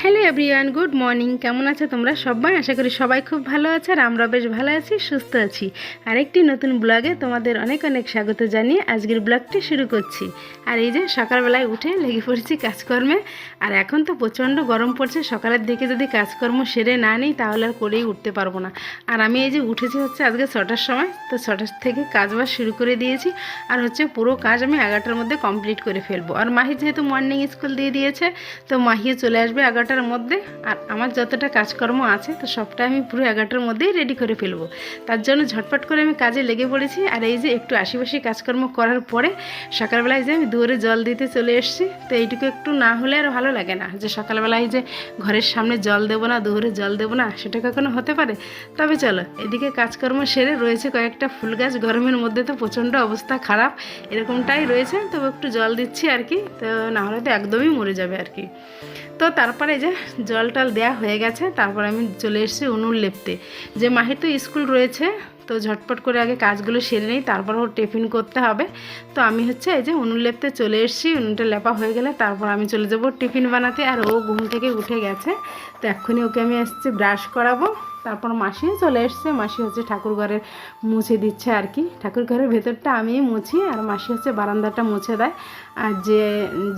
Hello everyone good morning কেমন আছো তোমরা? সবাই আশা করি সবাই খুব ভালো আছে আর আমরা বেশ ভালো আছি, সুস্থ আছি। আরেকটি নতুন ব্লগে তোমাদের অনেক অনেক স্বাগত জানিয়ে আজকের ব্লগটি শুরু করছি। আর এই যে সকালবেলায় উঠে লেগে পড়েছি কাজকর্মে, আর এখন তো প্রচণ্ড গরম পড়ছে, সকালের দিকে যদি কাজকর্ম সেরে না নিই তাহলে আর করেই উঠতে পারব না। আর আমি এই যে উঠেছি হচ্ছে আজকে ছটার সময়, তো ছটার থেকে কাজ বাজ শুরু করে দিয়েছি, আর হচ্ছে পুরো কাজ আমি এগারোটার মধ্যে কমপ্লিট করে ফেলব। আর মাহি যেহেতু মর্নিং স্কুল দিয়ে দিয়েছে, তো মাহিও চলে আসবে এগারোটার মধ্যে আর আমার যতটা কাজকর্ম আছে, তো সবটা আমি পুরো এগারোটার মধ্যেই রেডি করে ফেলব। তার জন্য ঝটপট করে আমি কাজে লেগে পড়েছি আর এই যে একটু আশিপাশি কাজকর্ম করার পরে সকালবেলায় যে আমি দুয়ারে জল দিতে চলে এসেছি, তো এইটুকু একটু না হলে আর ভালো লাগে না। যে সকালবেলায় যে ঘরের সামনে জল দেবো না, দুয়ারে জল দেবো না, সেটা কখনো হতে পারে? তবে চলো, এদিকে কাজকর্ম সেরে রয়েছে কয়েকটা ফুল গাছ। গরমের মধ্যে তো প্রচণ্ড অবস্থা খারাপ, এরকমটাই রয়েছে, তবে একটু জল দিচ্ছি আর কি, তো না হলে তো একদমই মরে যাবে আর কি। তো তারপরে যে জল টল দেওয়া হয়ে গেছে, তারপর আমি চলে এসেছি উনুন লেপতে। যে মাহির তো স্কুল রয়েছে, তো ঝটপট করে আগে কাজগুলো সেরে নিই, তারপর ওর টিফিন করতে হবে। তো আমি হচ্ছে এই যে উনুন লেপতে চলে এসেছি, উনুনটা লেপা হয়ে গেলে তারপর আমি চলে যাব টিফিন বানাতে, আর ও ঘুম থেকে উঠে গেছে। তো এক্ষুনি ওকে আমি এসছি ব্রাশ করাবো। তারপর মাসি চলে এসছে, মাসি হচ্ছে ঠাকুর ঘরের মুছে দিচ্ছে আর কি। ঠাকুর ঘরের ভেতরটা আমি মুছি আর মাসি হচ্ছে বারান্দাটা মুছে দেয়। আর যে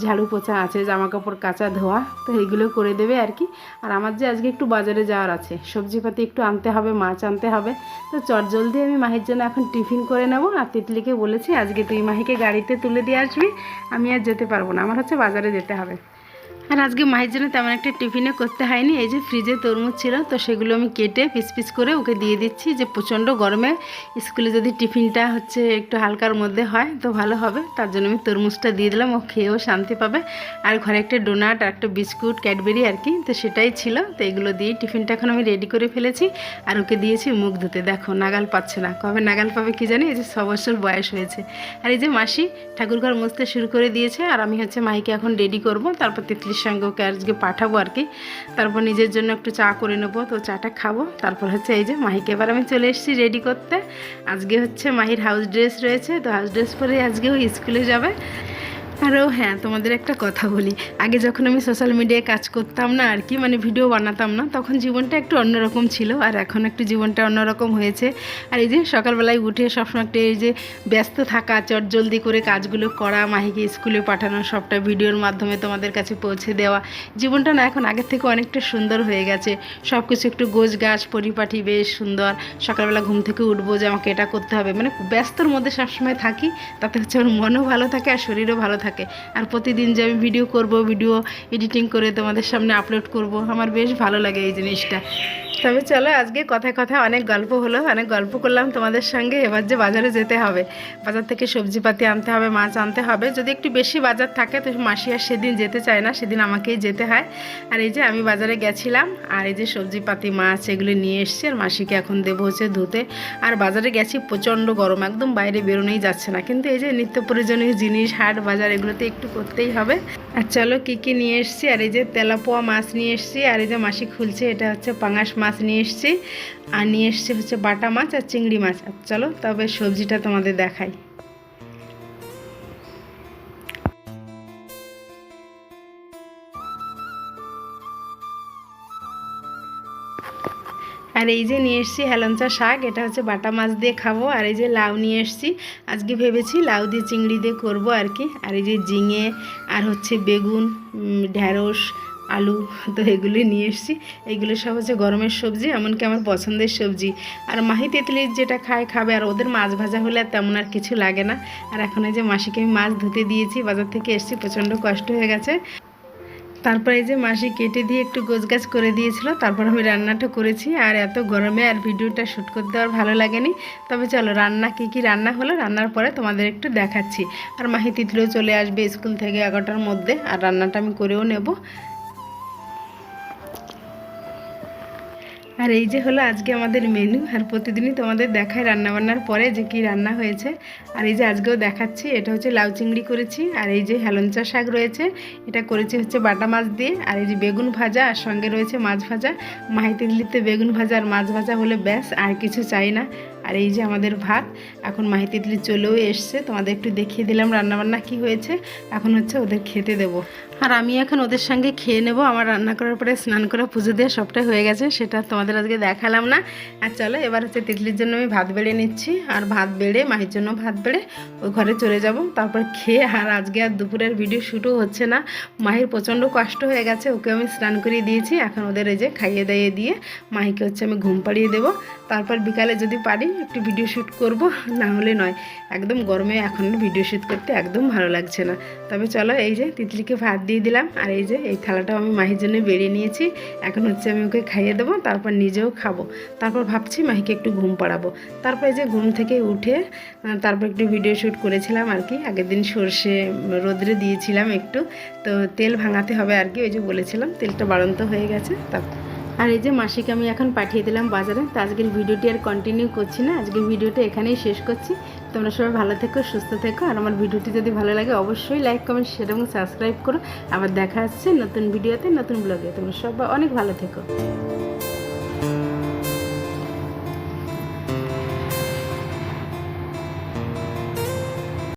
ঝাড়ু পোছা আছে, জামা কাপড়, কাচা ধোয়া, তো এইগুলো করে দেবে আর কি। আর আমার যে আজকে একটু বাজারে যাওয়ার আছে, সবজিপাতি একটু আনতে হবে, মাছ আনতে হবে, তো চট জলদি আমি মাহির জন্য এখন টিফিন করে নেব। আর তিতলিকে বলেছি, আজকে তুই মাহিকে গাড়িতে তুলে দিয়ে আসবি, আমি আর যেতে পারব না, আমার হচ্ছে বাজারে যেতে হবে। আর আজকে মায়ের জন্য তেমন একটা টিফিনে করতে হয়নি, এই যে ফ্রিজে তরমুজ ছিল, তো সেগুলো আমি কেটে পিস পিস করে ওকে দিয়ে দিচ্ছি যে প্রচণ্ড গরমে স্কুলে যদি টিফিনটা হচ্ছে একটু হালকার মধ্যে হয় তো ভালো হবে, তার জন্য আমি তরমুজটা দিয়ে দিলাম, ও খেয়েও শান্তি পাবে। আর ঘরে একটা ডোনাট আর একটা বিস্কুট ক্যাডবেরি আর কি, তো সেটাই ছিল, তো এগুলো দিয়ে টিফিনটা এখন আমি রেডি করে ফেলেছি। আর ওকে দিয়েছি মুখ ধুতে, দেখো নাগাল পাচ্ছে না, কবে নাগাল পাবে কি জানি, এই যে ছ বছর বয়স হয়েছে। আর এই যে মাসি ঠাকুরঘর মুছতে শুরু করে দিয়েছে, আর আমি হচ্ছে মাইকে এখন রেডি করব, তারপর তিতলির সঙ্গে ওকে আজকে পাঠাবো আর কি। তারপর নিজের জন্য একটু চা করে নেব। তো চাটা খাব। তারপর হচ্ছে এই যে মাহিকে এবার আমি চলে এসেছি রেডি করতে। আজকে হচ্ছে মাহির হাউস ড্রেস রয়েছে। তো হাউস ড্রেস পরে আজকে ওই স্কুলে যাবে। আরও হ্যাঁ তোমাদের একটা কথা বলি। আগে যখন আমি সোশ্যাল মিডিয়ায় কাজ করতাম না আর কি মানে ভিডিও বানাতাম না, তখন জীবনটা একটু অন্যরকম ছিল আর এখন একটু জীবনটা অন্যরকম হয়েছে। আর এই যে সকালবেলায় উঠে সবসময় একটা এই যে ব্যস্ত থাকা চট জলদি করে কাজগুলো করা, মাহিকে স্কুলে পাঠানো, সবটা ভিডিওর মাধ্যমে তোমাদের কাছে পৌঁছে দেওয়া, জীবনটা না এখন আগের থেকে অনেকটা সুন্দর হয়ে গেছে। সব কিছু একটু গোছ গাছ পরিপাটি বেশ সুন্দর। সকালবেলা ঘুম থেকে উঠবো যে আমাকে এটা করতে হবে। মানে ব্যস্তর মধ্যে সবসময় থাকি, তাতে হচ্ছে আমার মনও ভালো থাকে আর শরীরও ভালো থাকে। আর প্রতিদিন যে আমি ভিডিও করব ভিডিও এডিটিং করে তোমাদের সামনে আপলোড করব, আমার বেশ ভালো লাগে এই জিনিসটা। তবে চলো, আজকে কথায় কথা অনেক গল্প হলো, অনেক গল্প করলাম তোমাদের সঙ্গে। এবার যে বাজারে যেতে হবে। বাজার থেকে সবজিপাতি আনতে হবে, মাছ আনতে হবে। যদি একটু বেশি বাজার থাকে, তো মাসি আর সেদিন যেতে চায় না, সেদিন আমাকেই যেতে হয়। আর এই যে আমি বাজারে গেছিলাম, আর এই যে সবজিপাতি, মাছ এগুলো নিয়ে এসছি, আর মাসিকে এখন দেবো হচ্ছে ধুতে। আর বাজারে গেছি প্রচণ্ড গরম, একদম বাইরে বেরোনোই যাচ্ছে না। কিন্তু এই যে নিত্য প্রয়োজনীয় জিনিস, হাট বাজার এগুলোতে একটু করতেই হবে। আর চলো কী কী নিয়ে এসছি? আর এই যে তেলাপোয়া মাছ নিয়ে এসছি, আর এই যে মাসি খুলছে, এটা হচ্ছে পাঙাশ মাছ নিয়ে এসছি। আর নিয়ে এসছি হচ্ছে বাটা মাছ আর চিংড়ি মাছ। আর চলো তবে সবজিটা তোমাদের দেখাই। আর এই যে নিয়ে এসেছি হেলঞ্চা শাক, এটা হচ্ছে বাটা মাছ দিয়ে খাব। আর এই যে লাউ নিয়ে এসেছি, আজকে ভেবেছি লাউ দিয়ে চিংড়ি দিয়ে করব আর কি। আর এই যে ঝিঙে, আর হচ্ছে বেগুন ঢ্যাঁড়স আলু, তো এগুলো নিয়ে এসেছি। এইগুলো সব হচ্ছে গরমের সবজি, এমনকি আমার পছন্দের সবজি। আর মাহি তেঁতুলি যেটা খায়, খাবে, আর ওদের মাছ ভাজা হলে আর তেমন আর কিছু লাগে না। আর এখন এই যে মাসিকে আমি মাছ ধুতে দিয়েছি, বাজার থেকে এসেছি, প্রচণ্ড কষ্ট হয়ে গেছে। তারপরে যে মাসি কেটে দিয়ে একটু গোছগাছ করে দিয়েছিল, তারপর আমি রান্নাটা করেছি। আর এত গরমে আর ভিডিওটা শ্যুট করতে আর ভালো লাগেনি। তবে চলো, রান্না কি কি রান্না হলো রান্নার পরে তোমাদের একটু দেখাচ্ছি। আর মাহি তিতলেও চলে আসবে স্কুল থেকে এগারোটার মধ্যে, আর রান্নাটা আমি করেও নেব। আর এই যে হলো আজকে আমাদের মেনু আর প্রতিদিনই তোমাদের দেখায় রান্নাবান্নার পরে যে কি রান্না হয়েছে। আর এই যে আজকেও দেখাচ্ছি, এটা হচ্ছে লাউ চিংড়ি করেছি, আর এই যে হেলঞ্চা শাক রয়েছে, এটা করেছি হচ্ছে বাটা মাছ দিয়ে, আর এই যে বেগুন ভাজা, আর সঙ্গে রয়েছে মাছ ভাজা। মাহিতি দিল্লিতে বেগুন ভাজা আর মাছ ভাজা হলে ব্যাস, আর কিছু চাই না। আর এই যে আমাদের ভাত, এখন মাহি তিতলি চলেও এসছে। তোমাদের একটু দেখিয়ে দিলাম রান্নাবান্না কি হয়েছে। এখন হচ্ছে ওদের খেতে দেবো। আর আমি এখন ওদের সঙ্গে খেয়ে নেব। আমার রান্না করার পরে স্নান করে, পুজো দিয়ে সবটাই হয়ে গেছে। সেটা তোমাদের আজকে দেখালাম না। আর চলো, এবার হচ্ছে তিতলির জন্য আমি ভাত বেড়ে নিচ্ছি। আর ভাত বেড়ে, মাহির জন্য ভাত বেড়ে ওই ঘরে চলে যাব। তারপর খেয়ে, আর আজকে আর দুপুরের ভিডিও শ্যুটও হচ্ছে না। মাহির প্রচণ্ড কষ্ট হয়ে গেছে, ওকে আমি স্নান করিয়ে দিয়েছি। এখন ওদের এই যে খাইয়ে দাইয়ে দিয়ে মাহিকে হচ্ছে আমি ঘুম পাড়িয়ে দেবো। তারপর বিকালে যদি পারি একটু ভিডিও শ্যুট করব, না হলে নয়। একদম গরমে এখন ভিডিও শ্যুট করতে একদম ভালো লাগছে না। তবে চলো এই যে তিতলিকে ভাত দিয়ে দিলাম, আর এই যে এই থালাটাও আমি মাহির জন্য বেরিয়ে নিয়েছি। এখন হচ্ছে আমি ওকে খাইয়ে দেবো, তারপর নিজেও খাব। তারপর ভাবছি মাহিকে একটু ঘুম পাড়াবো। তারপর এই যে ঘুম থেকে উঠে তারপর একটু ভিডিও শ্যুট করেছিলাম আর কি। আগের দিন সর্ষে রোদ্রে দিয়েছিলাম একটু। তো তেল ভাঙাতে হবে আর কি, ওই যে বলেছিলাম, তেলটা বাড়ন্ত হয়ে গেছে তারপর আর এই যে মাসিকে আমি এখন পাঠিয়ে দিলাম বাজারে, তো আজকের ভিডিওটি আর কন্টিনিউ করছি না। আজকের ভিডিওটা এখানেই শেষ করছি। তোমরা সবাই ভালো থেকো, সুস্থ থেকো। আর আমার ভিডিওটি যদি ভালো লাগে, অবশ্যই লাইক কমেন্ট শেয়ার এবং সাবস্ক্রাইব করো। আবার দেখা হচ্ছে নতুন ভিডিওতে, নতুন ব্লগে তোমরা সবাই অনেক ভালো থেকো।